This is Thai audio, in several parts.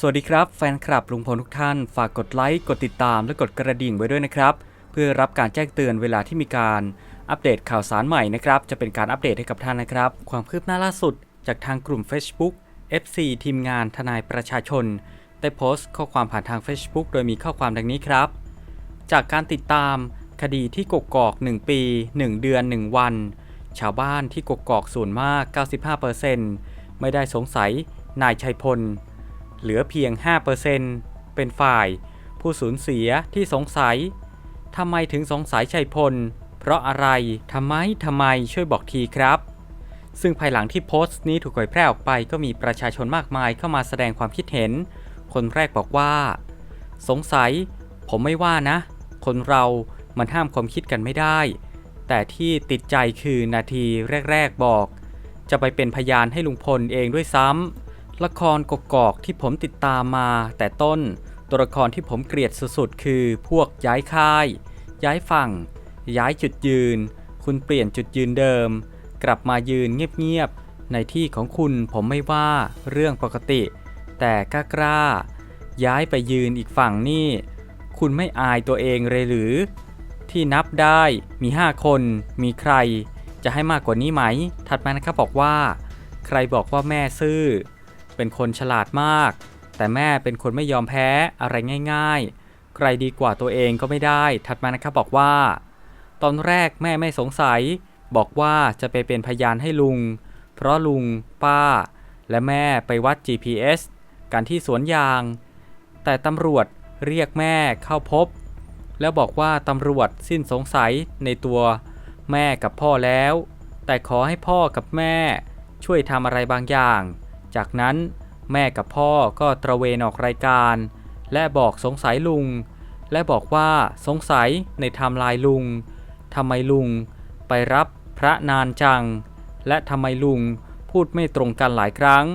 สวัสดีครับแฟนคลับลุงพลทุกท่าน ฝากกดไลค์ กดติดตามและกดกระดิ่งไว้ด้วยนะครับ เพื่อรับการแจ้งเตือนเวลาที่มีการอัปเดตข่าวสารใหม่นะครับ จะเป็นการอัปเดตให้กับท่านนะครับ ความคืบหน้าล่าสุดจากทางกลุ่ม Facebook FC ทีมงานทนายประชาชน ได้โพสต์ข้อความผ่านทาง Facebook โดยมีข้อความดังนี้ครับ จากการติดตามคดีที่กกอก 1 ปี 1 เดือน 1 วัน ชาวบ้านที่กกอกส่วนมาก 95%ไม่ได้สงสัยนายชัยพล เหลือเพียง 5%เป็นฝ่าย ผู้สูญเสียที่สงสัยทำไมถึงสงสัยชัยพล เพราะอะไรทำไมทำไมช่วยบอกทีครับ ซึ่งภายหลังที่โพสต์นี้ถูกเผยแพร่ออกไปก็มีประชาชนมากมายเข้ามาแสดงความคิดเห็น คนแรกบอกว่า สงสัย ผมไม่ว่านะ คนเรามันห้ามความคิดกันไม่ได้ แต่ที่ติดใจคือนาทีแรก ๆบอก จะไปเป็นพยานให้ลุงพลเองด้วยซ้ำ ละครกกอกที่ผมติดตามมาแต่ต้น ตัวละครที่ผมเกลียดสุดๆ คือพวกย้ายค่าย ย้ายฝั่ง ย้ายจุดยืน คุณเปลี่ยนจุดยืนเดิม กลับมายืนเงียบๆ ในที่ของคุณผมไม่ว่าเรื่องปกติ แต่กล้ากล้า ย้ายไปยืนอีกฝั่งนี่ คุณไม่อายตัวเองเลยหรือ ที่นับได้มี5คนมีใคร จะให้มากกว่านี้ไหม ถัดมานะครับบอกว่า ใครบอกว่าแม่ซื่อ เป็นคนฉลาดมาก แต่แม่เป็นคนไม่ยอมแพ้อะไรง่ายๆ ใครดีกว่าตัวเองก็ไม่ได้ ถัดมานะครับบอกว่า ตอนแรกแม่ไม่สงสัย บอกว่าจะไปเป็นพยานให้ลุง เพราะลุง ป้า และแม่ไปวัด GPS กันที่สวนยาง แต่ตำรวจเรียกแม่เข้าพบ แล้วบอกว่าตำรวจสิ้นสงสัยในตัวแม่กับพ่อแล้ว แต่ขอให้พ่อกับแม่ช่วยทำอะไรบางอย่าง จากนั้นแม่กับพ่อก็ตระเวนออกรายการ และบอกสงสัยลุง และบอกว่าสงสัยในไทม์ไลน์ลุงทำไมลุงไปรับพระนานจัง และทำไมลุงพูดไม่ตรงกันหลายครั้ง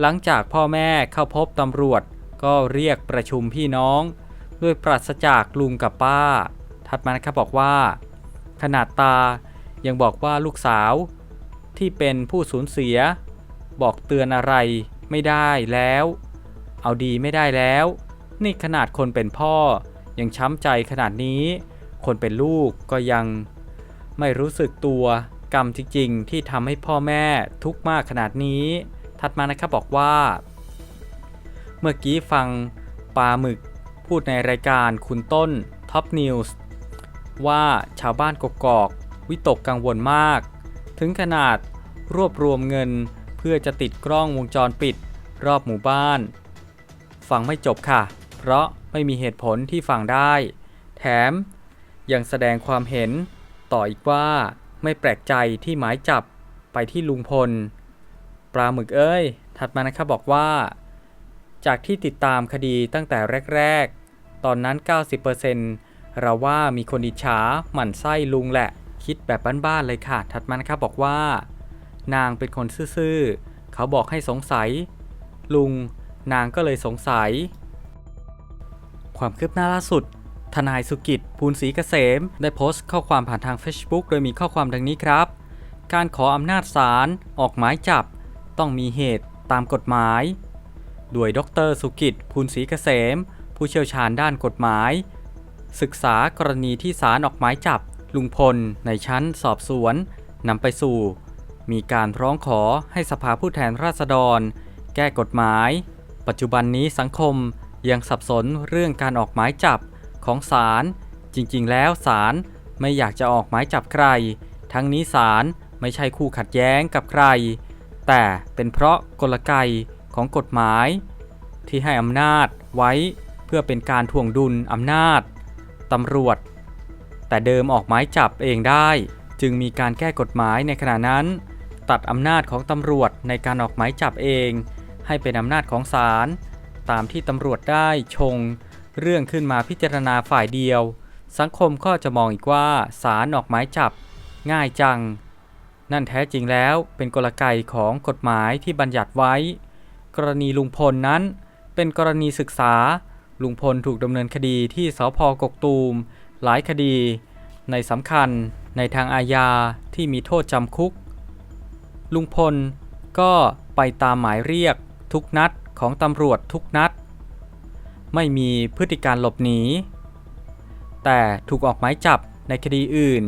หลังจากพ่อแม่เข้าพบตำรวจก็เรียกประชุมพี่น้อง ด้วยปราศจากลุงกับป้าถัดมานะครับบอกว่า ขนาดตายังบอกว่าลูกสาว ที่เป็นผู้สูญเสีย บอกเตือนอะไรไม่ได้แล้ว เอาดีไม่ได้แล้ว นี่ขนาดคนเป็นพ่อ ยังช้ำใจขนาดนี้ คนเป็นลูกก็ยัง ไม่รู้สึกตัวกรรมจริงๆ ที่ทำให้พ่อแม่ทุกข์มากขนาดนี้ ถัดมานะครับบอกว่า เมื่อกี้ฟังปลาหมึกพูดในรายการคุณต้นท็อปนิวส์ว่าชาวบ้านกกอก วิตกกังวลมาก ถึงขนาดรวบรวมเงิน เพื่อจะติดกล้องวงจรปิด รอบหมู่บ้าน ฟังไม่จบค่ะ เพราะไม่มีเหตุผลที่ฟังได้ แถมยังแสดงความเห็นต่ออีกว่าไม่แปลกใจที่หมายจับไปที่ลุงพล ปลาหมึกเอ้ย ถัดมานะครับบอกว่า จากที่ติดตามคดีตั้งแต่แรก ๆ ตอนนั้น 90%เราว่ามีคนอิจฉาหมั่นไส้ลุงแหละ คิดแบบบ้านๆเลยค่ะ ถัดมานะครับบอกว่า นางเป็นคนซื่อๆ เขาบอกให้สงสัย ลุง นางก็เลยสงสัย ความคืบหน้าล่าสุด ทนายสุกิจภูลศรีเกษม ได้โพสต์ข้อความผ่านทาง Facebook โดยมีข้อความดังนี้ครับ การขออำนาจศาลออกหมายจับ ต้องมีเหตุตามกฎหมาย โดยดรสุกิจภูลศรีเกษม ผู้เชี่ยวชาญด้านกฎหมาย ศึกษากรณีที่ศาลออกหมายจับลุงพลในชั้นสอบสวนนำไปสู่ มีการร้องขอให้สภาผู้แทนราษฎร แก้กฎหมาย ปัจจุบันนี้สังคมยังสับสนเรื่องการออกหมายจับของศาลจริงๆ แล้วศาลไม่อยากจะออกหมายจับใคร ทั้งนี้ศาลไม่ใช่คู่ขัดแย้งกับใคร แต่เป็นเพราะกลไกของกฎหมาย ที่ให้อำนาจไว้เพื่อเป็นการถ่วงดุลอำนาจตำรวจ แต่เดิมออกหมายจับเองได้ จึงมีการแก้กฎหมายในขณะนั้น ตัดอำนาจของตำรวจในการออกหมายจับเอง ให้เป็นอำนาจของศาลตามที่ตำรวจได้ชง เรื่องขึ้นมาพิจารณาฝ่ายเดียว สังคมก็จะมองอีกว่าศาลออกหมายจับ ง่ายจัง นั่นแท้จริงแล้วเป็นกลไกของกฎหมายที่บัญญัติไว้ กรณีลุงพลนั้น เป็นกรณีศึกษา ลุงพลถูกดำเนินคดีที่สพกกตูม หลายคดี ในสำคัญในทางอาญาที่มีโทษจำคุก ลุงพลก็ไปตามหมายเรียกทุกนัดของตำรวจทุกนัด ไม่มีพฤติการหลบหนี แต่ถูกออกหมายจับในคดีอื่น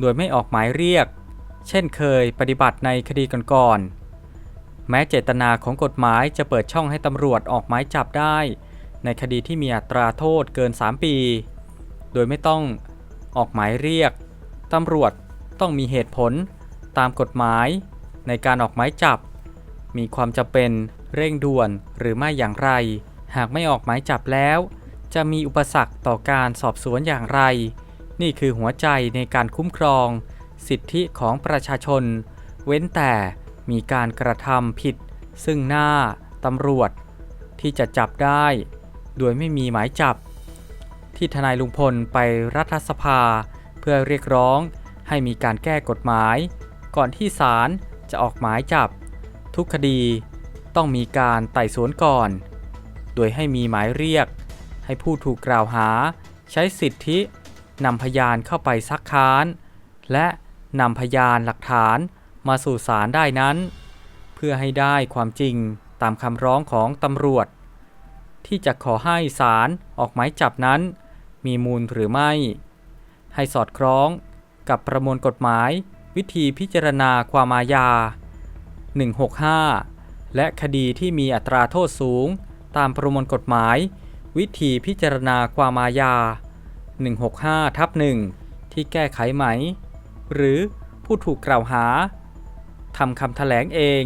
โดยไม่ออกหมายเรียก เช่นเคยปฏิบัติในคดีก่อนๆ แม้เจตนาของกฎหมายจะเปิดช่องให้ตำรวจออกหมายจับได้ ในคดีที่มีอัตราโทษเกิน 3 ปี โดยไม่ต้องออกหมายเรียก ตำรวจต้องมีเหตุผลตามกฎหมาย ในการออกหมายจับ มีความจำเป็นเร่งด่วนหรือไม่อย่างไร หากไม่ออกหมายจับแล้ว จะมีอุปสรรคต่อการสอบสวนอย่างไร นี่คือหัวใจในการคุ้มครอง สิทธิของประชาชน เว้นแต่มีการกระทำผิด ซึ่งหน้าตำรวจ ที่จะจับได้ โดยไม่มีหมายจับ ที่ทนายลุงพลไปรัฐสภา เพื่อเรียกร้องให้มีการแก้กฎหมาย ก่อนที่ศาล จะออกหมายจับ ทุกคดีต้องมีการไต่สวนก่อน โดยให้มีหมายเรียก ให้ผู้ถูกกล่าวหา ใช้สิทธินำพยานเข้าไปซักค้าน และนำพยานหลักฐานมาสู่ศาลได้นั้น เพื่อให้ได้ความจริงตามคำร้องของตำรวจ ที่จะขอให้ศาลออกหมายจับนั้น มีมูลหรือไม่ ให้สอดคล้องกับประมวลกฎหมาย วิธีพิจารณาความอาญา 165 และคดีที่มีอัตราโทษสูง ตามประมวลกฎหมาย วิธีพิจารณาความอาญา 165ทับ1ที่แก้ไขไหม หรือผู้ถูกกล่าวหาทำคำแถลงเอง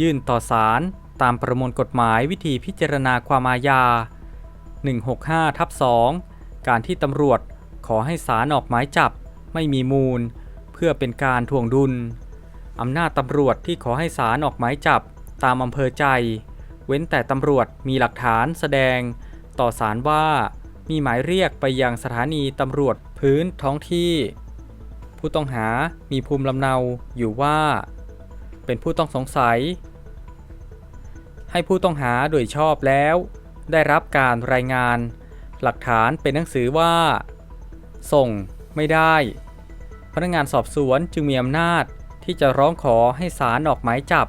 ยื่นต่อศาลตามประมวลกฎหมายวิธีพิจารณาความอาญา 165ทับ2การที่ตำรวจขอให้ศาลออกหมายจับไม่มีมูล พื่อเป็นการทวงดุล อำนาจตำรวจที่ขอให้ศาลออกหมายจับตามอำเภอใจ เว้นแต่ตำรวจมีหลักฐานแสดง ต่อศาลว่ามีหมายเรียกไปยังสถานีตำรวจพื้นท้องที่ ผู้ต้องหามีภูมิลำเนาอยู่ว่า เป็นผู้ต้องสงสัย ให้ผู้ต้องหาโดยชอบแล้ว ได้รับการรายงาน หลักฐานเป็นหนังสือว่า ส่งไม่ได้ พนักงานสอบสวนจึงมีอำนาจที่จะร้องขอให้ศาลออกหมายจับ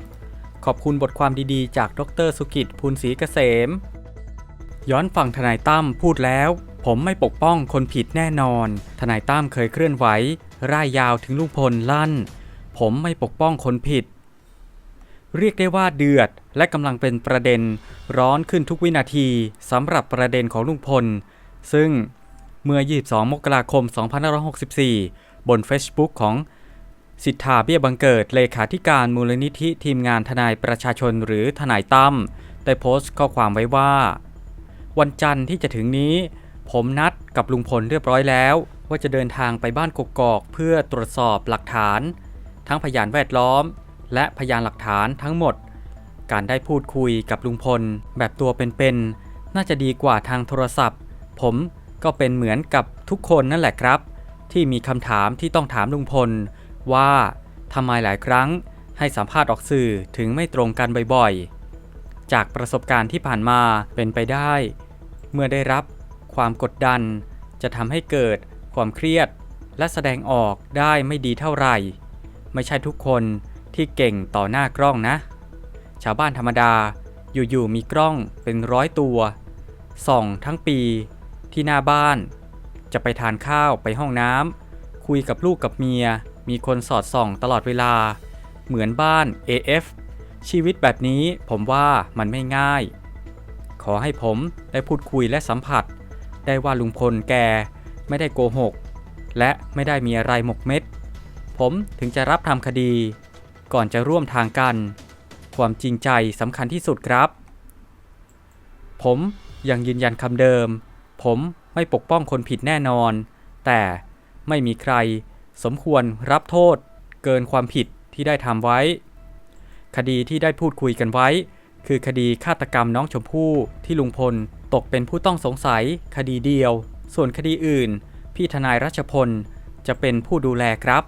ขอบคุณบทความดีๆ จากดรสุกิจภูลศรีเกษม ย้อนฟังทนายตั้มพูดแล้ว ผมไม่ปกป้องคนผิดแน่นอน ทนายตั้มเคยเคลื่อนไหว ร่ายยาวถึงลุงพลลั่น ผมไม่ปกป้องคนผิด เรียกได้ว่าเดือดและกำลังเป็นประเด็นร้อนขึ้นทุกวินาทีสำหรับประเด็นของลุงพล ซึ่งเมื่อ 22 มกราคม 2564 บน Facebook ของสิทธาเบี้ยบังเกิด เลขาธิการมูลนิธิทีมงานทนายประชาชนหรือทนายตั้มได้โพสต์ข้อความไว้ว่า วันจันทร์ที่จะถึงนี้ ผมนัดกับลุงพลเรียบร้อยแล้ว ว่าจะเดินทางไปบ้านกกอกเพื่อตรวจสอบหลักฐาน ทั้งพยานแวดล้อม และพยานหลักฐานทั้งหมด การได้พูดคุยกับลุงพลแบบตัวเป็นๆน่าจะดีกว่าทางโทรศัพท์ ผมก็เป็นเหมือนกับทุกคนนั่นแหละครับ ที่มีคำถามที่ต้องถามลุงพล ว่าทำไมหลายครั้งให้สัมภาษณ์ออกสื่อถึงไม่ตรงกันบ่อยๆ จากประสบการณ์ที่ผ่านมาเป็นไปได้ เมื่อได้รับความกดดัน จะทำให้เกิดความเครียด และแสดงออกได้ไม่ดีเท่าไหร่ ไม่ใช่ทุกคนที่เก่งต่อหน้ากล้องนะ ชาวบ้านธรรมดาอยู่ๆมีกล้องเป็นร้อยตัวส่องทั้งปีที่หน้าบ้าน จะไปทานข้าวไปห้องน้ำคุยกับลูกกับเมีย มีคนสอดส่องตลอดเวลา เหมือนบ้าน AF ชีวิตแบบนี้ผมว่ามันไม่ง่าย ขอให้ผมได้พูดคุยและสัมผัส ได้ว่าลุงพลแกไม่ได้โกหก และไม่ได้มีอะไรหมกเม็ด ผมถึงจะรับทำคดี ก่อนจะร่วมทางกัน ความจริงใจสำคัญที่สุดครับ ผมยังยืนยันคำเดิม ผม ไม่ปกป้องคนผิดแน่นอน แต่ไม่มีใครสมควรรับโทษ เกินความผิดที่ได้ทำไว้ คดีที่ได้พูดคุยกันไว้ คือคดีฆาตกรรมน้องชมพู่ที่ลุงพลตกเป็นผู้ต้องสงสัย คดีเดียว ส่วนคดีอื่น พี่ทนายรัชพลจะเป็นผู้ดูแลครับ